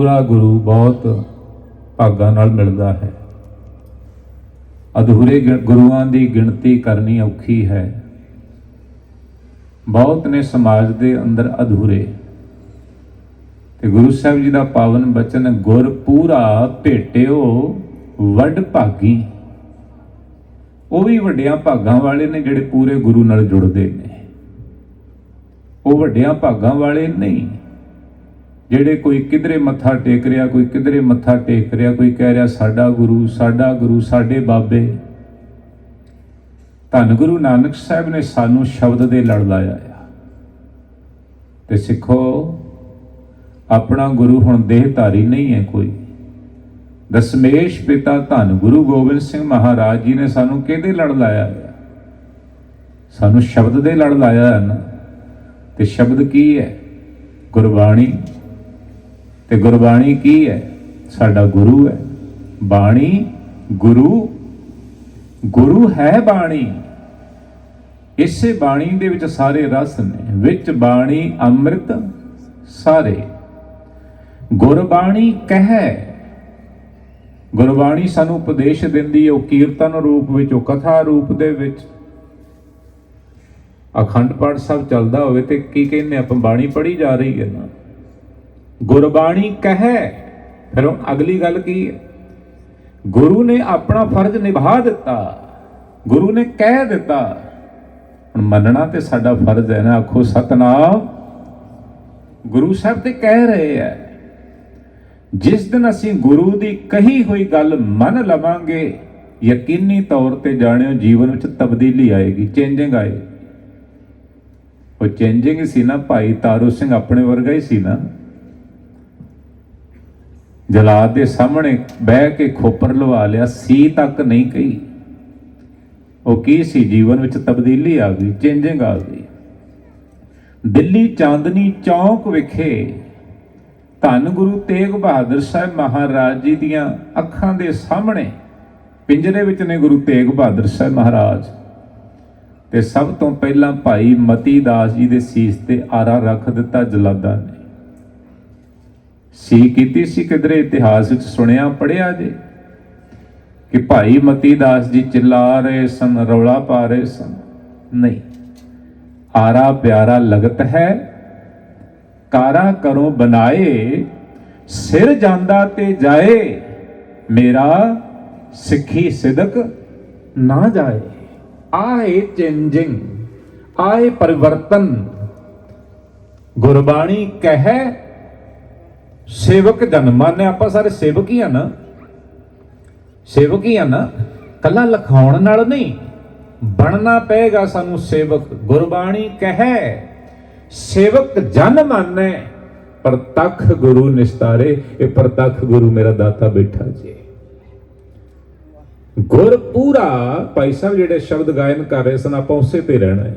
ਪੂਰਾ ਗੁਰੂ ਬਹੁਤ ਭਾਗਾਂ ਨਾਲ ਮਿਲਦਾ ਹੈ। ਅਧੂਰੇ ਗੁਰੂਆਂ ਦੀ ਗਿਣਤੀ ਕਰਨੀ ਔਖੀ ਹੈ। ਬਹੁਤ ਨੇ ਸਮਾਜ ਦੇ ਅੰਦਰ ਅਧੂਰੇ। ਤੇ ਗੁਰੂ ਸਾਹਿਬ ਜੀ ਦਾ ਪਾਵਨ ਬਚਨ, ਗੁਰ ਪੂਰਾ ਭੇਟਿਓ ਵੱਡ ਭਾਗੀ। ਉਹ ਵੀ ਵੱਡਿਆਂ ਭਾਗਾਂ ਵਾਲੇ ਨੇ ਜਿਹੜੇ ਪੂਰੇ ਗੁਰੂ ਨਾਲ ਜੁੜਦੇ ਨੇ। ਉਹ ਵੱਡਿਆਂ ਭਾਗਾਂ ਵਾਲੇ ਨਹੀਂ। ਜਿਹੜੇ ਕੋਈ ਕਿਧਰੇ ਮੱਥਾ ਟੇਕ ਰਿਹਾ, ਕੋਈ ਕਿਧਰੇ ਮੱਥਾ ਟੇਕ ਰਿਹਾ, ਕੋਈ ਕਹਿ ਰਿਹਾ, ਸਾਡਾ ਗੁਰੂ ਸਾਡਾ ਗੁਰੂ, ਸਾਡੇ ਬਾਬੇ। ਧੰਨ ਗੁਰੂ ਨਾਨਕ ਸਾਹਿਬ ਨੇ ਸਾਨੂੰ ਸ਼ਬਦ ਦੇ ਲੜ ਲਾਇਆ ਆ। ਤੇ ਸਿੱਖੋ, ਆਪਣਾ ਗੁਰੂ ਹੁਣ ਦੇਹਧਾਰੀ ਨਹੀਂ ਹੈ ਕੋਈ। ਦਸਮੇਸ਼ ਪਿਤਾ ਧੰਨ ਗੁਰੂ ਗੋਬਿੰਦ ਸਿੰਘ ਮਹਾਰਾਜ ਜੀ ਨੇ ਸਾਨੂੰ ਕਿਹਦੇ ਲੜ ਲਾਇਆ ਸਾਨੂੰ ਸ਼ਬਦ ਦੇ ਲੜ ਲਾਇਆ ਨਾ। ਤੇ ਸ਼ਬਦ ਕੀ ਹੈ? ਗੁਰਬਾਣੀ। ਤੇ ਗੁਰਬਾਣੀ ਕੀ ਹੈ? ਸਾਡਾ ਗੁਰੂ ਹੈ। ਬਾਣੀ ਗੁਰੂ ਗੁਰੂ ਹੈ ਬਾਣੀ। ਇਸੇ ਬਾਣੀ ਦੇ ਵਿੱਚ ਸਾਰੇ ਰਸ ਨੇ। ਵਿੱਚ ਬਾਣੀ ਅੰਮ੍ਰਿਤ, ਸਾਰੇ। ਗੁਰਬਾਣੀ ਕਹੈ। ਗੁਰਬਾਣੀ ਸਾਨੂੰ ਉਪਦੇਸ਼ ਦਿੰਦੀ ਹੈ, ਉਹ ਕੀਰਤਨ ਰੂਪ ਵਿੱਚ, ਉਹ ਕਥਾ ਰੂਪ ਦੇ ਵਿੱਚ। ਅਖੰਡ ਪਾਠ ਸਾਹਿਬ ਚੱਲਦਾ ਹੋਵੇ ਤੇ ਕੀ ਕਹਿੰਦੇ ਆਪਾਂ ਬਾਣੀ ਪੜ੍ਹੀ ਜਾ ਰਹੀ ਹੈ ਨਾ। ਗੁਰਬਾਣੀ ਕਹੈ। ਫਿਰ ਹੁਣ ਅਗਲੀ ਗੱਲ ਕੀ ਹੈ? ਗੁਰੂ ਨੇ ਆਪਣਾ ਫਰਜ਼ ਨਿਭਾ ਦਿੱਤਾ। ਗੁਰੂ ਨੇ ਕਹਿ ਦਿੱਤਾ ਹੁਣ ਮੰਨਣਾ ਤੇ ਸਾਡਾ ਫਰਜ਼ ਹੈ ਨਾ। ਆਖੋ, ਸਤਨਾਮ। ਗੁਰੂ ਸਾਹਿਬ ਤੇ ਕਹਿ ਰਹੇ ਹੈ, ਜਿਸ ਦਿਨ ਅਸੀਂ ਗੁਰੂ ਦੀ ਕਹੀ ਹੋਈ ਗੱਲ ਮੰਨ ਲਵਾਂਗੇ, ਯਕੀਨੀ ਤੌਰ ਤੇ ਜਾਣਿਓ ਜੀਵਨ ਵਿੱਚ ਤਬਦੀਲੀ ਆਏਗੀ, ਚੇਂਜਿੰਗ ਆਏ ਉਹ ਚੇਂਜਿੰਗ ਸੀ ਨਾ, ਭਾਈ ਤਾਰੂ ਸਿੰਘ ਆਪਣੇ ਵਰਗਾ ਹੀ ਸੀ ਨਾ। ਜਲਾਦ ਦੇ ਸਾਹਮਣੇ ਬਹਿ ਕੇ ਖੋਪਰ ਲਵਾ ਲਿਆ, ਸੀ ਤੱਕ ਨਹੀਂ ਕਹੀ। ਉਹ ਕੀ ਸੀ? ਜੀਵਨ ਵਿੱਚ ਤਬਦੀਲੀ ਆ ਗਈ, ਚੇਂਜਿੰਗ ਆ ਗਈ। ਦਿੱਲੀ ਚਾਂਦਨੀ ਚੌਕ ਵਿਖੇ ਧੰਨ ਗੁਰੂ ਤੇਗ ਬਹਾਦਰ ਸਾਹਿਬ ਮਹਾਰਾਜ ਜੀ ਦੀਆਂ ਅੱਖਾਂ ਦੇ ਸਾਹਮਣੇ ਪਿੰਜਰੇ ਵਿੱਚ ਨੇ ਗੁਰੂ ਤੇਗ ਬਹਾਦਰ ਸਾਹਿਬ ਮਹਾਰਾਜ। ਤੇ ਸਭ ਤੋਂ ਪਹਿਲਾਂ ਭਾਈ ਮਤੀ ਦਾਸ ਜੀ ਦੇ ਸੀਸ ਤੇ ਆਰਾ ਰੱਖ ਦਿੱਤਾ ਜਲਾਦਾ ਨੇ। ਸੀ ਕੀਤੀ ਸੀ ਕਿਧਰੇ ਇਤਿਹਾਸ ਵਿੱਚ ਸੁਣਿਆ ਪੜਿਆ ਜੇ? ਕਿ ਭਾਈ ਮਤੀ ਦਾਸ ਜੀ ਚਿल्ला ਰਹੇ ਸਨ, ਰੌਲਾ ਪਾ ਰਹੇ ਸਨ। ਨਹੀਂ ਆਰਾ ਪਿਆਰਾ ਲਗਤ ਹੈ। ਕਾਰਾ ਕਰੋ ਬਣਾਏ, ਸਿਰ ਜਾਂਦਾ ਤੇ ਜਾਏ। ਮੇਰਾ ਸਿੱਖੀ ਸਿਦਕ ਨਾ ਜਾਏ। ਆਏ ਚੇਂਜਿੰਗ, ਆਏ ਪਰਿਵਰਤਨ। ਗੁਰਬਾਣੀ ਕਹੈ ਸੇਵਕ ਜਨਮਾਂ ਨੇ ਆਪਾਂ ਸਾਰੇ ਸੇਵਕ ਹੀ ਆ ਨਾ। ਸੇਵਕ ਹੀ ਆ ਨਾ। ਕੱਲਾ ਲਖਾਉਣ ਨਾਲ ਨਹੀਂ, ਬਣਨਾ ਪਏਗਾ ਸਾਨੂੰ ਸੇਵਕ। ਗੁਰਬਾਣੀ ਕਹੈ, ਸੇਵਕ ਜਨ ਮੰਨੈ, ਪ੍ਰਤੱਖ ਗੁਰੂ ਨਿਸਤਾਰੇ, ਇਹ ਪ੍ਰਤੱਖ ਗੁਰੂ ਮੇਰਾ ਦਾਤਾ ਬੈਠਾ ਜੀ। ਗੁਰ ਪੂਰਾ, ਭਾਈ ਸਾਹਿਬ ਜਿਹੜੇ ਸ਼ਬਦ ਗਾਇਨ ਕਰ ਰਹੇ ਸਨ, ਆਪਾਂ ਉਸੇ ਤੇ ਰਹਿਣਾ ਹੈ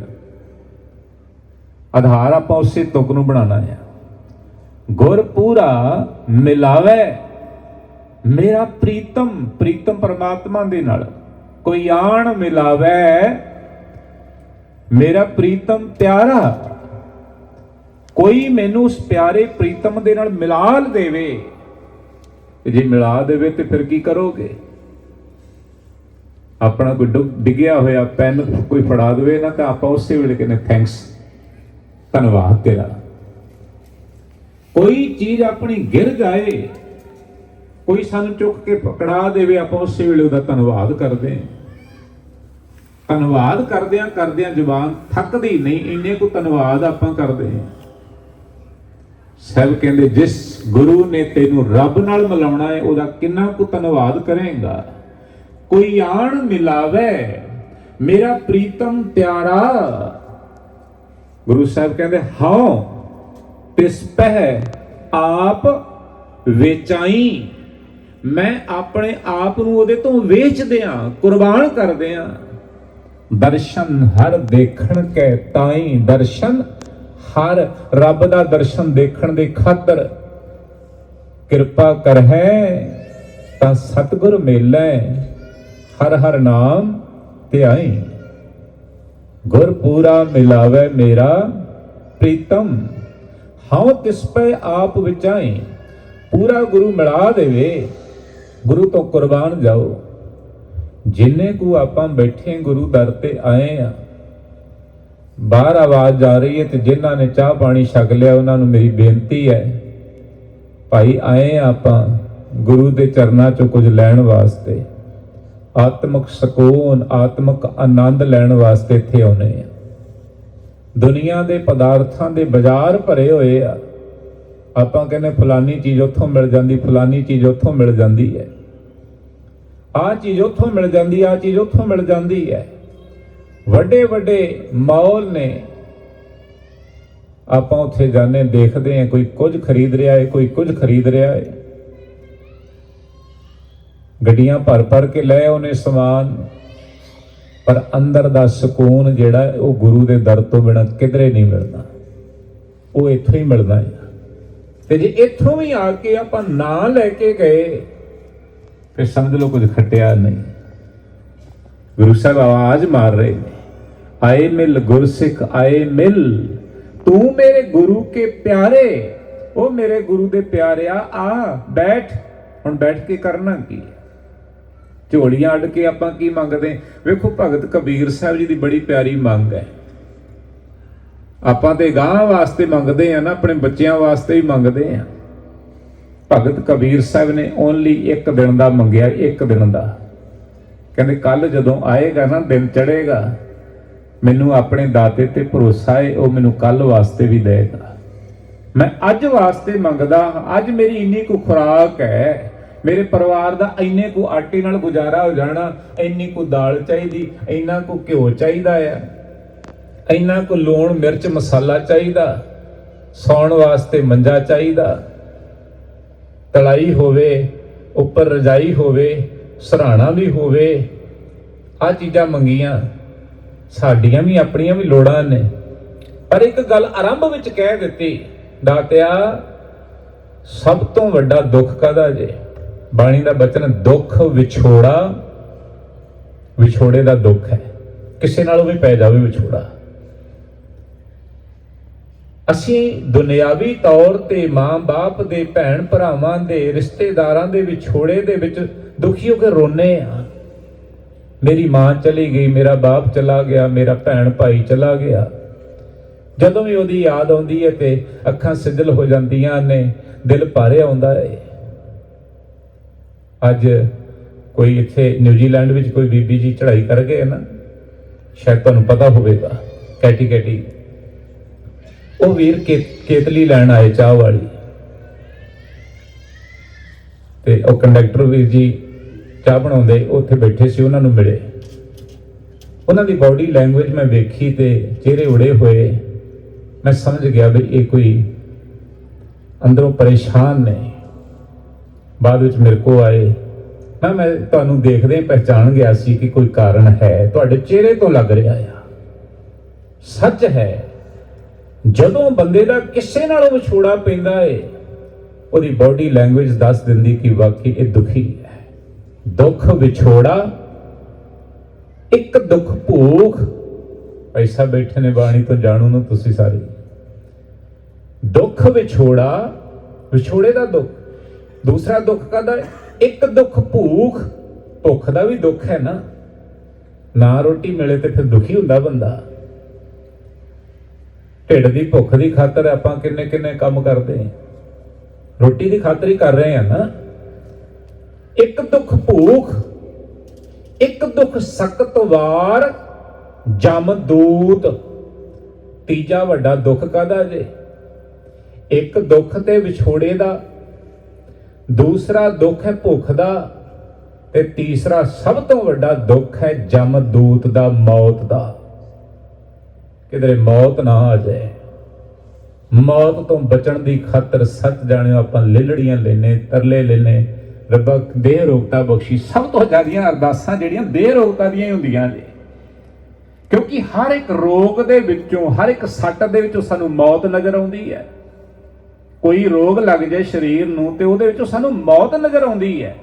ਆਧਾਰ ਆਪਾਂ ਉਸੇ ਤੁਕ ਨੂੰ ਬਣਾਉਣਾ ਹੈ ਗੁਰ ਪੂਰਾ ਮਿਲਾਵੇ। ਮੇਰਾ ਪ੍ਰੀਤਮ ਪ੍ਰੀਤਮ ਪਰਮਾਤਮਾ ਦੇ ਨਾਲ ਕੋਈ ਆਣ ਮਿਲਾਵੇ। ਮੇਰਾ ਪ੍ਰੀਤਮ ਪਿਆਰਾ, ਕੋਈ ਮੈਨੂੰ ਉਸ ਪਿਆਰੇ ਪ੍ਰੀਤਮ ਦੇ ਨਾਲ ਮਿਲਾ ਦੇਵੇ। ਜੇ ਮਿਲਾ ਦੇਵੇ ਤੇ ਫਿਰ ਕੀ ਕਰੋਗੇ? ਆਪਣਾ ਕੋਈ ਡੁੱਬ- ਡਿੱਗਿਆ ਹੋਇਆ ਪੈਨ ਕੋਈ ਫੜਾ ਦੇਵੇ ਨਾ ਤਾਂ ਆਪਾਂ ਉਸੇ ਵੇਲੇ ਕਹਿੰਦੇ ਥੈਂਕਸ ਧੰਨਵਾਦ ਤੇਰਾ। ਕੋਈ ਚੀਜ਼ ਆਪਣੀ ਗਿਰ ਜਾਏ, ਕੋਈ ਸਾਨੂੰ ਚੁੱਕ ਕੇ ਪਕੜਾ ਦੇਵੇ, ਆਪਾਂ ਉਸੇ ਵੇਲੇ ਉਹਦਾ ਧੰਨਵਾਦ ਕਰਦੇ ਹਾਂ। ਧੰਨਵਾਦ ਕਰਦਿਆਂ ਕਰਦਿਆਂ ਜ਼ੁਬਾਨ ਥੱਕਦੀ ਨਹੀਂ, ਇੰਨੇ ਕੋ ਧੰਨਵਾਦ ਆਪਾਂ ਕਰਦੇ ਹਾਂ। ਸਭ ਕਹਿੰਦੇ, ਜਿਸ ਗੁਰੂ ਨੇ ਤੈਨੂੰ ਰੱਬ ਨਾਲ ਮਿਲਾਉਣਾ ਹੈ, ਉਹਦਾ ਕਿੰਨਾ ਕੁ ਧੰਨਵਾਦ ਕਰੇਗਾ। ਕੋਈ ਆਣ ਮਿਲਾਵੇ, ਮੇਰਾ ਪ੍ਰੀਤਮ ਪਿਆਰਾ। ਗੁਰੂ ਸਾਹਿਬ ਕਹਿੰਦੇ, ਹਾਂ ਤਿਸ ਆਪ ਵੇਚਾਈ। ਮੈਂ ਆਪਣੇ ਆਪ ਨੂੰ ਉਹਦੇ ਤੋਂ ਵੇਚ ਦਿਆਂ, ਕੁਰਬਾਨ ਕਰਦੇ ਦਿਆਂ। ਦਰਸ਼ਨ ਹਰ ਦੇਖਣ ਕੈ ਤਾਈ, ਦਰਸ਼ਨ ਹਰ ਰੱਬ ਦਾ ਦਰਸ਼ਨ ਦੇਖਣ ਦੇ ਖਾਤਰ। ਕਿਰਪਾ ਕਰ ਹੈ ਤਾਂ ਸਤਿਗੁਰ ਮੇਲੇ, ਹਰ ਹਰ ਨਾਮ ਧਿਆਈ। ਗੁਰ ਪੂਰਾ ਮਿਲਾਵੇ ਮੇਰਾ, ਪ੍ਰੀਤਮ ਹਉ ਤਿਸ ਪੈ ਆਪ ਵਿਚਾਈ ਪੂਰਾ ਗੁਰੂ ਮਿਲਾ ਦੇਵੇ, ਗੁਰੂ ਤੋਂ ਕੁਰਬਾਨ ਜਾਓ। ਜਿੰਨੇ ਕੁ ਆਪਾਂ ਬੈਠੇ ਗੁਰੂ ਦਰ ਤੇ ਆਏ ਆ, ਬਾਹਰ ਆਵਾਜ਼ ਜਾ ਰਹੀ ਹੈ ਤੇ ਜਿਨ੍ਹਾਂ ਨੇ ਚਾਹ ਪਾਣੀ ਛਕ ਲਿਆ, ਉਹਨਾਂ ਨੂੰ ਮੇਰੀ ਬੇਨਤੀ ਹੈ, ਭਾਈ ਆਏ ਆ ਆਪਾਂ ਗੁਰੂ ਦੇ ਚਰਨਾਂ ਚੋਂ ਕੁਝ ਲੈਣ ਵਾਸਤੇ। ਆਤਮਿਕ ਸਕੂਨ, ਆਤਮਿਕ ਆਨੰਦ ਲੈਣ ਵਾਸਤੇ ਇੱਥੇ ਆਉਨੇ ਆ। ਦੁਨੀਆ ਦੇ ਪਦਾਰਥਾਂ ਦੇ ਬਾਜ਼ਾਰ ਭਰੇ ਹੋਏ ਆ। ਆਪਾਂ ਕਹਿੰਦੇ ਫਲਾਨੀ ਚੀਜ਼ ਉੱਥੋਂ ਮਿਲ ਜਾਂਦੀ, ਫਲਾਨੀ ਚੀਜ਼ ਉੱਥੋਂ ਮਿਲ ਜਾਂਦੀ ਹੈ। ਆਹ ਚੀਜ਼ ਉੱਥੋਂ ਮਿਲ ਜਾਂਦੀ, ਆਹ ਚੀਜ਼ ਉੱਥੋਂ ਮਿਲ ਜਾਂਦੀ ਹੈ। ਵੱਡੇ ਵੱਡੇ ਮਾਲ ਨੇ। ਆਪਾਂ ਉੱਥੇ ਜਾਂਦੇ, ਦੇਖਦੇ ਆ ਕੋਈ ਕੁਝ ਖਰੀਦ ਰਿਹਾ ਹੈ, ਕੋਈ ਕੁਝ ਖਰੀਦ ਰਿਹਾ ਹੈ। ਗੱਡੀਆਂ ਭਰ ਭਰ ਕੇ ਲੈ ਉਹਨੇ ਸਮਾਨ। ਪਰ ਅੰਦਰ ਦਾ ਸਕੂਨ ਜਿਹੜਾ, ਉਹ ਗੁਰੂ ਦੇ ਦਰ ਤੋਂ ਬਿਨਾਂ ਕਿਧਰੇ ਨਹੀਂ ਮਿਲਦਾ। ਉਹ ਇੱਥੋਂ ਹੀ ਮਿਲਦਾ ਹੈ। ਤੇ ਜੇ ਇੱਥੋਂ ਵੀ ਆ ਕੇ ਆਪਾਂ ਨਾ ਲੈ ਕੇ ਗਏ, ਫਿਰ ਸਮਝ ਲਓ ਕੁਝ ਖੱਟਿਆ ਨਹੀਂ। ਗੁਰੂ ਸਾਹਿਬ ਆਵਾਜ਼ ਮਾਰ ਰਹੇ ਨੇ, ਆਏ ਮਿਲ ਗੁਰਸਿੱਖ, ਆਏ ਮਿਲ, ਤੂੰ ਮੇਰੇ ਗੁਰੂ ਕੇ ਪਿਆਰੇ, ਉਹ ਮੇਰੇ ਗੁਰੂ ਦੇ ਪਿਆਰਿਆ, ਆ, ਬੈਠ, ਹੁਣ ਬੈਠ ਕੇ ਕਰਨਾ ਕੀ ਝੋਲੀਆਂ ਅੱਡ ਕੇ ਆਪਾਂ ਕੀ ਮੰਗਦੇ? ਵੇਖੋ ਭਗਤ ਕਬੀਰ ਸਾਹਿਬ ਜੀ ਦੀ ਬੜੀ ਪਿਆਰੀ ਮੰਗ ਹੈ। ਆਪਾਂ ਤੇ ਗਾਂ ਵਾਸਤੇ ਮੰਗਦੇ ਆ ਨਾ, ਆਪਣੇ ਬੱਚਿਆਂ ਵਾਸਤੇ ਹੀ ਮੰਗਦੇ ਆ। ਭਗਤ ਕਬੀਰ ਸਾਹਿਬ ਨੇ ਓਨਲੀ ਇੱਕ ਦਿਨ ਦਾ ਮੰਗਿਆ, ਇੱਕ ਦਿਨ ਦਾ। ਕਹਿੰਦੇ ਕੱਲ ਜਦੋਂ ਆਏਗਾ ਨਾ, ਦਿਨ ਚੜੇਗਾ ਮੈਨੂੰ ਆਪਣੇ ਦਾਤੇ ਤੇ ਭਰੋਸਾ ਹੈ ਉਹ ਮੈਨੂੰ ਕੱਲ ਵਾਸਤੇ ਵੀ ਦੇਗਾ ਮੈਂ ਅੱਜ ਵਾਸਤੇ ਮੰਗਦਾ ਹਾਂ। ਅੱਜ ਮੇਰੀ ਇੰਨੀ ਕੁ ਖੁਰਾਕ ਹੈ ਮੇਰੇ ਪਰਿਵਾਰ ਦਾ ਇੰਨੇ ਕੁ ਆਟੇ ਨਾਲ ਗੁਜ਼ਾਰਾ ਹੋ ਜਾਣਾ, ਇੰਨੀ ਕੁ ਦਾਲ ਚਾਹੀਦੀ, ਇੰਨਾ ਕੁ ਘਿਓ ਚਾਹੀਦਾ ਆ, ਇੰਨਾ ਕੁ ਲੂਣ, ਮਿਰਚ, ਮਸਾਲਾ ਚਾਹੀਦਾ, ਸੌਣ ਵਾਸਤੇ ਮੰਜਾ ਚਾਹੀਦਾ, ਤਲਾਈ ਹੋਵੇ, ਉੱਪਰ ਰਜਾਈ ਹੋਵੇ, ਸਰਾਣਾ ਵੀ ਹੋਵੇ ਆ ਚੀਜ਼ਾਂ ਮੰਗੀਆਂ, ਸਾਡੀਆਂ ਵੀ, ਆਪਣੀਆਂ ਵੀ ਲੋੜਾਂ ਨੇ। ਪਰ ਇੱਕ ਗੱਲ ਆਰੰਭ ਵਿੱਚ ਕਹਿ ਦਿੱਤੀ, ਦਾਤਿਆ, ਸਭ ਤੋਂ ਵੱਡਾ ਦੁੱਖ ਕਾਦਾ ਜੇ? ਬਾਣੀ ਦਾ ਬਚਨ ਦੁੱਖ ਵਿਛੋੜਾ, ਵਿਛੋੜੇ ਦਾ ਦੁੱਖ ਹੈ। ਕਿਸੇ ਨਾਲੋਂ ਵੀ ਪੈ ਜਾਵੇ ਵਿਛੋੜਾ। ਅਸੀਂ ਦੁਨਿਆਵੀ ਤੌਰ ਤੇ ਮਾਂ-ਬਾਪ ਦੇ ਭੈਣ ਭਰਾਵਾਂ ਦੇ, ਰਿਸ਼ਤੇਦਾਰਾਂ ਦੇ ਵਿਛੋੜੇ ਦੇ ਵਿੱਚ ਦੁਖੀ ਹੋ ਕੇ ਰੋਨੇ ਆ ਮੇਰੀ ਮਾਂ ਚਲੀ ਗਈ, ਮੇਰਾ ਬਾਪ ਚਲਾ ਗਿਆ, ਮੇਰਾ ਭੈਣ ਭਾਈ ਚਲਾ ਗਿਆ। ਜਦੋਂ ਵੀ ਉਹਦੀ ਯਾਦ ਆਉਂਦੀ ਹੈ ਤੇ ਅੱਖਾਂ ਸਿੱਧਲ ਹੋ ਜਾਂਦੀਆਂ ਨੇ, ਦਿਲ ਭਾਰੇ ਆਉਂਦਾ ਹੈ ਅੱਜ ਕੋਈ ਇੱਥੇ ਨਿਊਜ਼ੀਲੈਂਡ ਵਿੱਚ ਕੋਈ ਬੀਬੀ ਜੀ ਚੜ੍ਹਾਈ ਕਰ ਗਏ ਨਾ, ਸ਼ਾਇਦ ਤੁਹਾਨੂੰ ਪਤਾ ਹੋਵੇਗਾ, ਕੈਟੀ ਕੈਟੀ। ਉਹ ਵੀਰ ਕੇ- ਕੇਤਲੀ ਲੈਣ ਆਏ ਚਾਹ ਵਾਲੀ। ਤੇ ਉਹ ਕੰਡਕਟਰ ਵੀਰ ਜੀ ਚਾਹ ਬਣਾਉਂਦੇ, ਉੱਥੇ ਬੈਠੇ ਸੀ, ਉਹਨਾਂ ਨੂੰ ਮਿਲੇ। ਉਹਨਾਂ ਦੀ ਬਾਡੀ ਲੈਂਗੁਏਜ ਮੈਂ ਵੇਖੀ ਤੇ ਚਿਹਰੇ ਉੜੇ ਹੋਏ। ਮੈਂ ਸਮਝ ਗਿਆ ਵੀ ਇਹ ਕੋਈ ਅੰਦਰੋਂ ਪਰੇਸ਼ਾਨ ਨੇ। ਬਾਅਦ ਵਿੱਚ ਮੇਰੇ ਕੋ ਆਏ। ਮੈਂ ਮੈਂ ਤੁਹਾਨੂੰ ਦੇਖਦੇ ਪਹਿਚਾਣ ਗਿਆ ਸੀ ਕਿ ਕੋਈ ਕਾਰਨ ਹੈ। ਤੁਹਾਡੇ ਚਿਹਰੇ ਤੋਂ ਲੱਗ ਰਿਹਾ ਆ। ਸੱਚ ਹੈ, ਜਦੋਂ ਬੰਦੇ ਦਾ ਕਿਸੇ ਨਾਲੋਂ ਵਿਛੋੜਾ ਪੈਂਦਾ ਏ, ਉਹਦੀ ਬਾਡੀ ਲੈਂਗੁਏਜ ਦੱਸ ਦਿੰਦੀ ਕਿ ਵਾਕਈ ਇਹ ਦੁਖੀ ਹੈ। ਦੁੱਖ ਵਿਛੋੜਾ, ਇੱਕ ਦੁੱਖ ਭੂਖ ਪੈਸਾ ਬੈਠੇ ਨੇ ਬਾਣੀ ਤੋਂ ਜਾਣੂ ਨੂੰ ਤੁਸੀਂ ਸਾਰੇ। ਦੁੱਖ ਵਿਛੋੜਾ, ਵਿਛੋੜੇ ਦਾ ਦੁੱਖ। ਦੂਸਰਾ ਦੁੱਖ ਕਹਦਾ? ਇੱਕ ਦੁੱਖ ਭੂਖ, ਭੁੱਖ ਦਾ ਵੀ ਦੁੱਖ ਹੈ ਨਾ। ਨਾ ਰੋਟੀ ਮਿਲੇ ਤੇ ਫਿਰ ਦੁਖੀ ਹੁੰਦਾ ਬੰਦਾ। ਢਿੱਡ ਦੀ ਭੁੱਖ ਦੀ ਖਾਤਰ ਆਪਾਂ ਕਿੰਨੇ ਕਿੰਨੇ ਕੰਮ ਕਰਦੇ ਹਾਂ। ਰੋਟੀ ਦੀ ਖਾਤਰ ਹੀ ਕਰ ਰਹੇ ਹਾਂ ਨਾ। ਇੱਕ ਦੁੱਖ ਭੂਖ, ਇੱਕ ਦੁੱਖ ਸਖਤ ਵਾਰ ਜਮਦੂਤ ਤੀਜਾ ਵੱਡਾ ਦੁੱਖ ਕਾਦਾ ਜੇ? ਇੱਕ ਦੁੱਖ ਤੇ ਵਿਛੋੜੇ ਦਾ ਦੂਸਰਾ ਦੁੱਖ ਹੈ ਭੁੱਖ ਦਾ ਤੇ ਤੀਸਰਾ ਸਭ ਤੋਂ ਵੱਡਾ ਦੁੱਖ ਹੈ ਜਮਦੂਤ ਦਾ, ਮੌਤ ਦਾ। ਕਿਧਰੇ ਮੌਤ ਨਾ ਆ ਜਾਏ। ਮੌਤ ਤੋਂ ਬਚਣ ਦੀ ਖਾਤਰ ਸੱਚ ਜਾਣਿਓ ਆਪਾਂ ਲਿਲੜੀਆਂ ਲੈਨੇ, ਤਰਲੇ ਲੈਨੇ। ਰੱਬਾ, ਦੇਹ ਰੋਗਤਾ ਬਖਸ਼ੀ। ਸਭ ਤੋਂ ਜ਼ਿਆਦੀਆਂ ਅਰਦਾਸਾਂ ਜਿਹੜੀਆਂ ਦੇਹ ਰੋਗਤਾ ਦੀਆਂ ਹੀ ਹੁੰਦੀਆਂ ਨੇ। ਕਿਉਂਕਿ ਹਰ ਇੱਕ ਰੋਗ ਦੇ ਵਿੱਚੋਂ, ਹਰ ਇੱਕ ਸੱਟ ਦੇ ਵਿੱਚੋਂ ਸਾਨੂੰ ਮੌਤ ਨਜ਼ਰ ਆਉਂਦੀ ਹੈ। ਕੋਈ ਰੋਗ ਲੱਗ ਜਾਏ ਸਰੀਰ ਨੂੰ ਤੇ ਉਹਦੇ ਵਿੱਚੋਂ ਸਾਨੂੰ ਮੌਤ ਨਜ਼ਰ ਆਉਂਦੀ ਹੈ।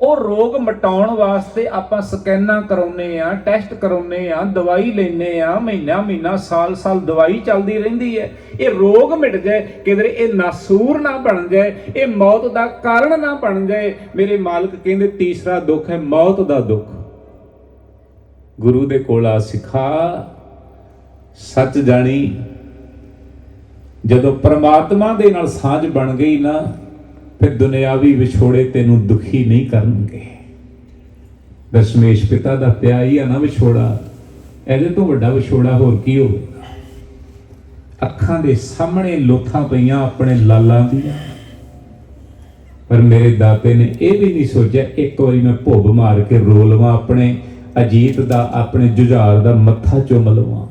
ਉਹ ਰੋਗ ਮਟਾਉਣ ਵਾਸਤੇ ਆਪਾਂ ਸਕੈਨਾਂ ਕਰਾਉਨੇ ਆ ਟੈਸਟ ਕਰਾਉਨੇ ਆ ਦਵਾਈ ਲੈਨੇ ਆ ਮਹੀਨਾ ਮਹੀਨਾ, ਸਾਲ ਸਾਲ ਦਵਾਈ ਚੱਲਦੀ ਰਹਿੰਦੀ ਹੈ। ਇਹ ਰੋਗ ਮਿਟ ਜਾਏ, ਕਿਧਰੇ ਇਹ ਨਾਸੂਰ ਨਾ ਬਣ ਜਾਏ, ਇਹ ਮੌਤ ਦਾ ਕਾਰਨ ਨਾ ਬਣ ਜਾਏ, ਮੇਰੇ ਮਾਲਕ ਕਹਿੰਦੇ ਤੀਸਰਾ ਦੁੱਖ ਹੈ ਮੌਤ ਦਾ ਦੁੱਖ। ਗੁਰੂ ਦੇ ਕੋਲ ਆ ਸਿਖਾ, ਸੱਚ ਜਾਣੀ ਜਦੋਂ ਪਰਮਾਤਮਾ ਦੇ ਨਾਲ ਸਾਂਝ ਬਣ ਗਈ ਨਾ, ਫਿਰ ਦੁਨਿਆਵੀ ਵਿਛੋੜੇ ਤੈਨੂੰ ਦੁਖੀ ਨਹੀਂ ਕਰਨਗੇ। ਦਸ਼ਮੇਸ਼ ਪਿਤਾ ਦਾ ਪਿਆ ਹੀ ਆ ਨਾ ਵਿਛੋੜਾ, ਇਹਦੇ ਤੋਂ ਵੱਡਾ ਵਿਛੋੜਾ ਹੋਰ ਕੀ ਹੋਵੇਗਾ ਅੱਖਾਂ ਦੇ ਸਾਹਮਣੇ ਲੋਥਾਂ ਪਈਆਂ ਆਪਣੇ ਲਾਲਾਂ ਦੀਆਂ। ਪਰ ਮੇਰੇ ਦਾਤੇ ਨੇ ਇਹ ਵੀ ਨਹੀਂ ਸੋਚਿਆ, ਇੱਕ ਵਾਰੀ ਮੈਂ ਭੁੱਬ ਮਾਰ ਕੇ ਰੋ ਲਵਾਂ ਆਪਣੇ, ਅਜੀਤ ਦਾ, ਆਪਣੇ ਜੁਝਾਰ ਦਾ ਮੱਥਾ ਚੁੰਮ ਲਵਾਂ।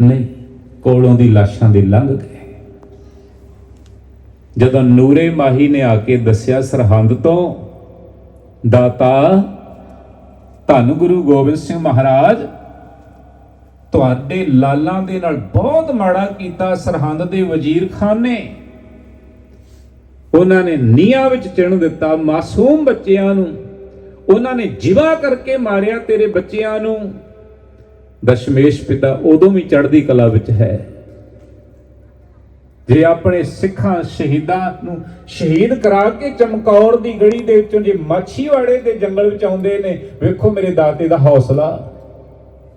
ਨਹੀਂ ਕੋਲੋਂ ਦੀ ਲਾਸ਼ਾਂ ਦੇ ਲੰਘ ਗਏ। ਜਦੋਂ ਨੂਰੇ ਮਾਹੀ ਨੇ ਆ ਕੇ ਦੱਸਿਆ, ਸਰਹੰਦ ਤੋਂ, ਦਾਤਾ, ਧੰਨ ਗੁਰੂ ਗੋਬਿੰਦ ਸਿੰਘ ਮਹਾਰਾਜ, ਤੁਹਾਡੇ ਲਾਲਾਂ ਦੇ ਨਾਲ ਬਹੁਤ ਮਾੜਾ ਕੀਤਾ ਸਰਹੰਦ ਦੇ ਵਜ਼ੀਰ ਖਾਨ ਨੇ। ਉਹਨਾਂ ਨੇ ਨੀਹਾਂ ਵਿੱਚ ਚਿਣ ਦਿੱਤਾ ਮਾਸੂਮ ਬੱਚਿਆਂ ਨੂੰ। ਉਹਨਾਂ ਨੇ ਜਿਵਾ ਕਰਕੇ ਮਾਰਿਆ ਤੇਰੇ ਬੱਚਿਆਂ ਨੂੰ। ਦਸ਼ਮੇਸ਼ ਪਿਤਾ ਉਦੋਂ ਵੀ ਚੜ੍ਹਦੀ ਕਲਾ ਵਿੱਚ ਹੈ। ਜੇ ਆਪਣੇ ਸਿੱਖਾਂ ਸ਼ਹੀਦਾਂ ਨੂੰ ਸ਼ਹੀਦ ਕਰਾ ਕੇ ਚਮਕੌਰ ਦੀ ਗੜੀ ਦੇ ਵਿੱਚੋਂ ਜੇ ਮਾਛੀਵਾੜੇ ਦੇ ਜੰਗਲ ਵਿੱਚ ਆਉਂਦੇ ਨੇ, ਵੇਖੋ ਮੇਰੇ ਦਾਤੇ ਦਾ ਹੌਸਲਾ।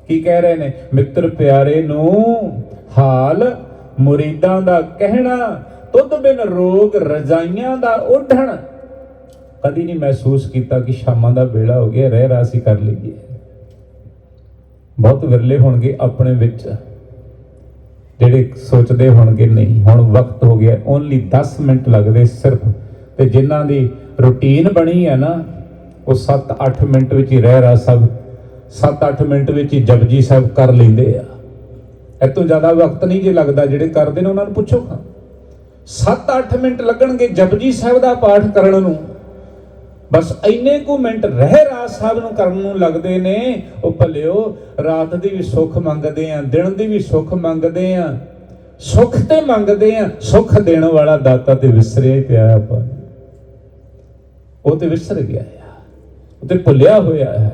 ਕੀ ਕਹਿ ਰਹੇ ਨੇ? ਮਿੱਤਰ ਪਿਆਰੇ ਨੂੰ ਹਾਲ ਮੁਰੀਦਾਂ ਦਾ ਕਹਿਣਾ, ਤੁਧ ਬਿਨ ਰੋਗ ਰਜਾਈਆਂ ਦਾ ਉਢਣ ਕਦੀ ਨਹੀਂ ਮਹਿਸੂਸ ਕੀਤਾ ਕਿ ਸ਼ਾਮਾਂ ਦਾ ਵੇਲਾ ਹੋ ਗਿਆ, ਰਹਿ ਰਾਸੀ ਕਰ ਲਈਏ। ਬਹੁਤ ਵਿਰਲੇ ਹੋਣਗੇ ਆਪਣੇ ਵਿੱਚ। ਜਿਹੜੇ ਸੋਚਦੇ ਹੋਣਗੇ, ਨਹੀਂ, ਹੁਣ ਵਕਤ ਹੋ ਗਿਆ, ਓਨਲੀ 10 ਮਿੰਟ ਲੱਗਦੇ ਸਿਰਫ। ਤੇ ਜਿਨ੍ਹਾਂ ਦੀ ਰੁਟੀਨ ਬਣੀ ਹੈ ਨਾ, ਉਹ 7-8 ਮਿੰਟ ਵਿੱਚ ਹੀ ਰਹਿ ਰਾ ਸਭ 7-8 ਮਿੰਟ ਵਿੱਚ ਹੀ ਜਪਜੀ ਸਾਹਿਬ ਕਰ ਲੈਂਦੇ ਆ। ਇਹ ਤੋਂ ਜ਼ਿਆਦਾ ਵਕਤ ਨਹੀਂ ਜੇ ਲੱਗਦਾ, ਜਿਹੜੇ ਕਰਦੇ ਨੇ ਉਹਨਾਂ ਨੂੰ ਪੁੱਛੋ। ਖਾਂ 7-8 ਮਿੰਟ ਲੱਗਣਗੇ ਜਪਜੀ ਸਾਹਿਬ ਦਾ ਪਾਠ ਕਰਨ ਨੂੰ। ਬਸ ਇੰਨੇ ਕੁ ਮਿੰਟ ਰਹਿ ਰਾਜ ਸਾਹਿਬ ਨੂੰ ਕਰਨ ਨੂੰ ਲੱਗਦੇ ਨੇ, ਉਹ ਭਲਿਓ, ਰਾਤ ਦੀ ਵੀ ਸੁੱਖ ਮੰਗਦੇ ਆ, ਦਿਨ ਦੀ ਵੀ ਸੁੱਖ ਮੰਗਦੇ ਆ, ਸੁੱਖ ਤੇ ਮੰਗਦੇ ਆ, ਸੁੱਖ ਦੇਣ ਵਾਲਾ ਦਾਤਾ ਤੇ ਵਿਸਰਿਆ ਹੀ ਪਿਆ ਆਪਾਂ। ਉਹ ਤੇ ਵਿਸਰ ਗਿਆ ਆ, ਉਹ ਤੇ ਭੁੱਲਿਆ ਹੋਇਆ ਹੈ